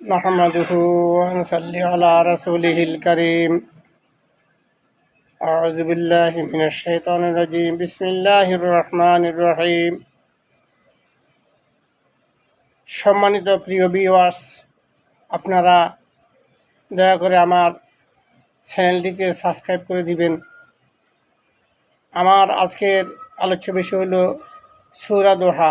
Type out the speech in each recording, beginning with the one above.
نحمده ونصلي على رسوله الكريم أعوذ بالله من الشيطان الرجيم بسم الله الرحمن الرحيم সম্মানিত প্রিয় ভিউয়ার্স আপনারা দয়া করে আমার চ্যানেলটিকে সাবস্ক্রাইব করে দিবেন আমার আজকের আলোচ্য বিষয় হলো সুরা দোহা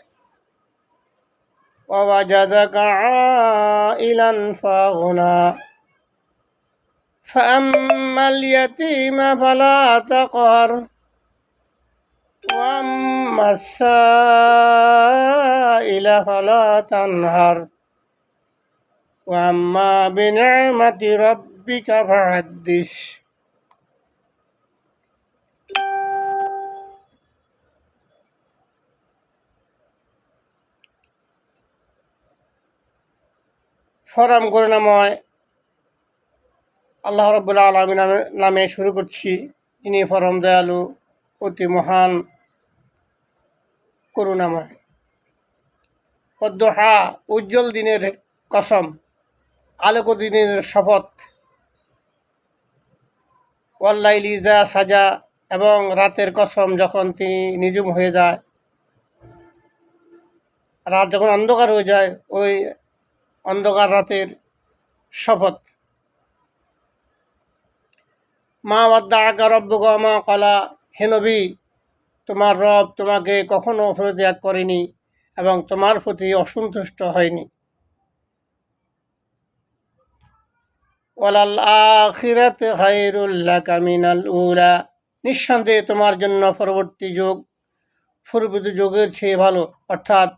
ووجدك عائلا فأغنى. فأما اليتيم فلا تقهر وأما السائل فلا تنهر. وأما بنعمة ربك فحدث. ফরাম করুণাময় আল্লাহ রব্বুল্লা আলমী নামে নামে শুরু করছি। যিনি ফরম দয়ালু, অতি মহান, করুণাময়। পদ্মহা উজ্জ্বল দিনের কসম, আলোক দিনের শপথ। ওয়াল্লাই লিজা সাজা এবং রাতের কসম যখন তিনি নিজুম হয়ে যায়, রাত যখন অন্ধকার হয়ে যায়, ওই অন্ধকার রাতের শপথ। মা ওয়াদ্দা আকা রব্বুক মা কলা হেনবি তোমার রব তোমাকে কখনো পরিত্যাগ করেনি এবং তোমার প্রতি অসন্তুষ্ট হয়নি। ওয়ালাল আখিরাত খায়রুল্লাহ কামিনাল উলা, নিঃসন্দেহে তোমার জন্য পরবর্তী যুগ, পূর্ববর্তী যুগের চেয়ে ভালো, অর্থাৎ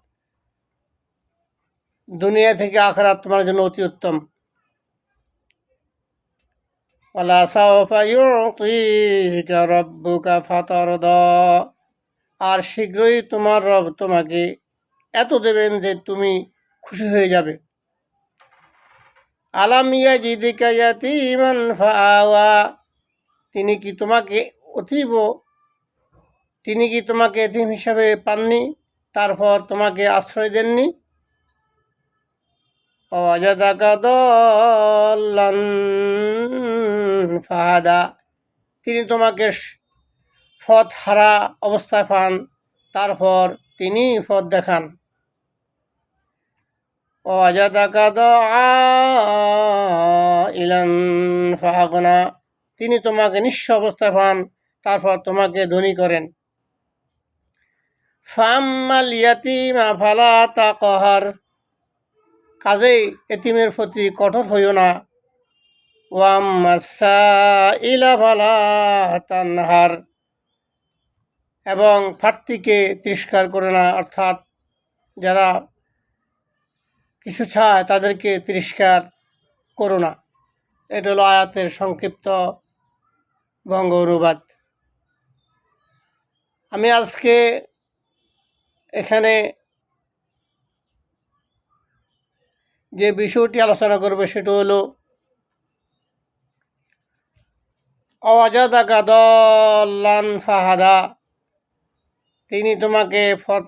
দুনিয়া থেকে আখরাত তোমার জন্য অতি উত্তম। আর শীঘ্রই তোমার রব তোমাকে এত দেবেন যে তুমি খুশি হয়ে যাবে। আলাম ইয়াজিদিকা ইয়াতীমান ফাআওয়া। তিনি কি তোমাকে অতীব, তিনি কি তোমাকে এতিম হিসাবে পাননি? তারপর তোমাকে আশ্রয় দেননি? অজাদাকা দল্লান ফাহাদা। তিনি তোমাকে পথ হারা অবস্থায় পান, তারপর তিনি পথ দেখান। অজাদাকা ইলান ফাহাগনা। তিনি তোমাকে নিঃস্ব অবস্থায় পান, তারপর তোমাকে ধনী করেন। ফাম্মাল ইয়াতিমা ফালা তা কহার কাজেই এতিমের প্রতি কঠোর হইও না। ওয়াম তানহার। এবং ফাটতিকে তিরস্কার করে না, অর্থাৎ যারা কিছু চায় তাদেরকে তিরস্কার করো না। এটা হলো আয়াতের সংক্ষিপ্ত বঙ্গ অনুবাদ আমি আজকে এখানে যে বিষয়টি আলোচনা করবে সেটা হলো, অজাদাকা দল্লান ফাহাদা, তিনি তোমাকে ফত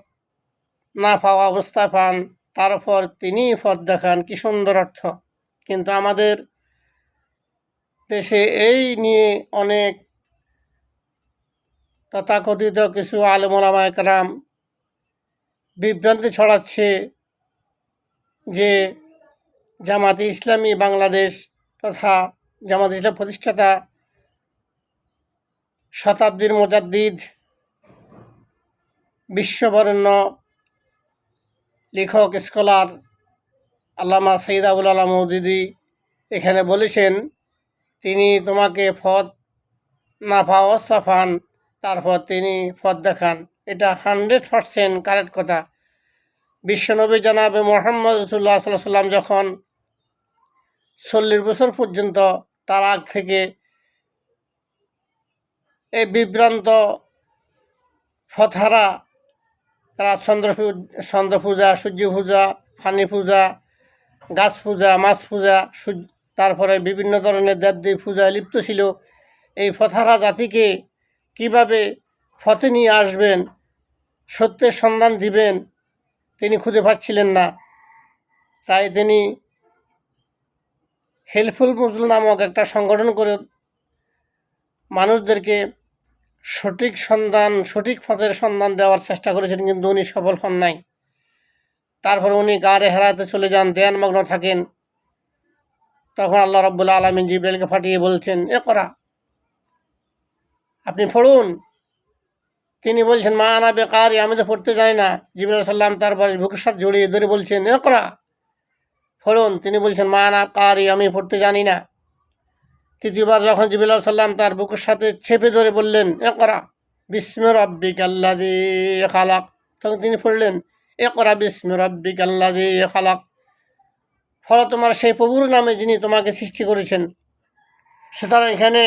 না পাওয়া অবস্থা পান, তারপর তিনি পথ দেখান। কি সুন্দর অর্থ। কিন্তু আমাদের দেশে এই নিয়ে অনেক তথাকথিত কিছু আলমোলামা একরাম বিভ্রান্তি ছড়াচ্ছে যে জামাতে ইসলামী বাংলাদেশ তথা জামাত ইসলাম প্রতিষ্ঠাতা শতাব্দীর মোজাদ্দিদ বিশ্ববরেণ্য লেখক, স্কলার আল্লামা সঈদ আবুল আলম মৌদিদি এখানে বলেছেন, তিনি তোমাকে ফদ না পাওয়া পান তারপর তিনি পথ দেখান। এটা হান্ড্রেড পারসেন্ট কারেক্ট কথা। বিশ্বনবী জানাবে মোহাম্মদ রসুল্লাহ সাল্লাহ সাল্লাম যখন চল্লিশ বছর পর্যন্ত তার আগ থেকে এই বিভ্রান্ত ফথারা তারা চন্দ্র চন্দ্র পূজা, সূর্য পূজা, ফানি পূজা, গাছ পূজা, মাছ পূজা তারপরে বিভিন্ন ধরনের দেবদেবী পূজায় লিপ্ত ছিল। এই ফথারা জাতিকে কীভাবে ফতে নিয়ে আসবেন, সত্যের সন্ধান দিবেন, তিনি খুঁজে পাচ্ছিলেন না। তাই তিনি হেল্পফুল মজুল নামক একটা সংগঠন করে মানুষদেরকে সঠিক সন্ধান, সঠিক পথের সন্ধান দেওয়ার চেষ্টা করেছেন, কিন্তু উনি সফল হন নাই। তারপর উনি গাড়ে হেরাতে চলে যান ধ্যানমগ্ন থাকেন। তখন আল্লাহ রব্বুল্লা আলমিন জিব্রাইলকে ফাটিয়ে বলছেন, এ করা, আপনি পড়ুন। তিনি বলছেন, মা আনা বেকারি, আমি তো পড়তে জানি না। জিবুল সাল্লাম তারপরে বুকের সাথে জড়িয়ে ধরে বলছেন, এ করা ফলুন তিনি বলছেন, মা আনা কারি আমি পড়তে জানি না। তৃতীয়বার যখন জিবুল্লাহ সাল্লাম তার বুকের সাথে চেপে ধরে বললেন এ করা বিস্মে রব্বিক আল্লাদি খালাক। তখন তিনি পড়লেন এ করা বিস্মে রব্বিক আল্লাদি খালাক। ফলে তোমার সেই প্রভুর নামে যিনি তোমাকে সৃষ্টি করেছেন, সুতরাং এখানে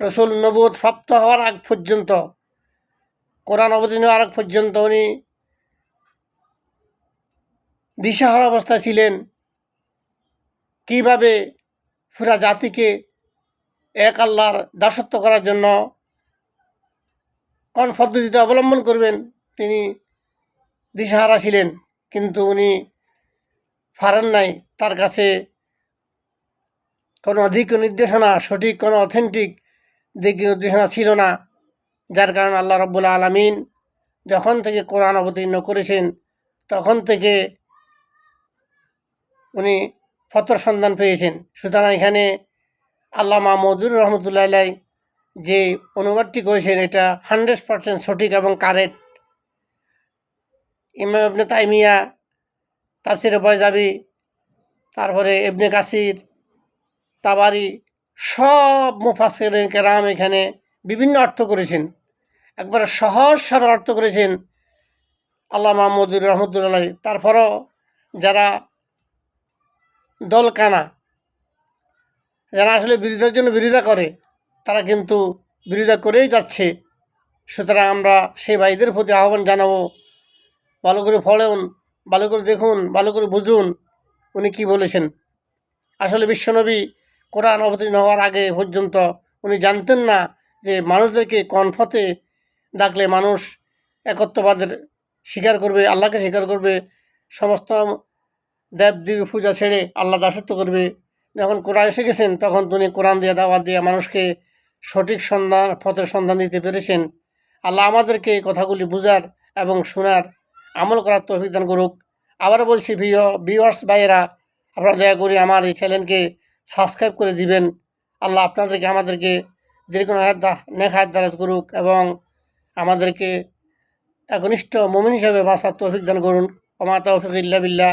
রসুল নবুদ প্রাপ্ত হওয়ার আগ পর্যন্ত, কোরআন অবতীর্ণ আগ পর্যন্ত উনি দিশাহারা অবস্থায় ছিলেন। কীভাবে পুরা জাতিকে এক আল্লাহর দাসত্ব করার জন্য কোন পদ্ধতিতে অবলম্বন করবেন, তিনি দিশাহারা ছিলেন, কিন্তু উনি পারেন নাই। তার কাছে কোনো অধিক নির্দেশনা, সঠিক, কোনো অথেন্টিক দিক নির্দেশনা ছিল না, যার কারণে আল্লাহ রব্বুল্লা আলমিন যখন থেকে কোরআন অবতীর্ণ করেছেন, তখন থেকে উনি ফতর সন্ধান পেয়েছেন। সুতরাং এখানে আল্লাহ মাহমুদুর রহমতুল্লাহ যে অনুবাদটি করেছেন, এটা হান্ড্রেড পার্সেন্ট সঠিক এবং কারেক্ট। ইমাম ইবনে তাইমিয়া তাফসিরে বয়জাবি তারপরে ইবনে কাসির, তাবারি, সব মুফাসের কেরাম এখানে বিভিন্ন অর্থ করেছেন। একবার সহজ সরল অর্থ করেছেন আল্লাহ মাহমুদুর রহমতুল্লাহ তারপরও যারা দলকানা। যারা আসলে বিরোধিতার জন্য বিরোধিতা করে, তারা কিন্তু বিরোধিতা করেই যাচ্ছে। সুতরাং আমরা সেই ভাইদের প্রতি আহ্বান জানাব। ভালো করে ফলেন, ভালো করে দেখুন, ভালো করে বুঝুন, উনি কি বলেছেন। আসলে বিশ্বনবী কোরআন অবতীর্ণ হওয়ার আগে পর্যন্ত উনি জানতেন না যে মানুষদেরকে কনফতে ডাকলে মানুষ একত্ববাদের স্বীকার করবে, আল্লাহকে স্বীকার করবে, সমস্ত দেব দেবী পূজা ছেড়ে আল্লাহ দাসত্ব করবে। যখন কোরআন এসে গেছেন, তখন তিনি কোরআন দিয়ে দাওয়াত দিয়ে মানুষকে সঠিক সন্ধান, পথের সন্ধান দিতে পেরেছেন। আল্লাহ আমাদেরকে এই কথাগুলি বুঝার এবং শোনার আমল করার তো অভিজ্ঞান করুক। আবারও বলছি ভিও ভিওয়ার্স ভাইয়েরা, আপনারা দয়া করে আমার এই চ্যানেলকে সাবস্ক্রাইব করে দিবেন। আল্লাহ আপনাদেরকে, আমাদেরকে দীর্ঘ হায়াত দারাজ করুক এবং আমাদেরকে একনিষ্ঠ মমিন হিসাবে বাঁচার তৌফিক দান করুন। ওমা তৌফিক ইল্লা বিল্লাহ।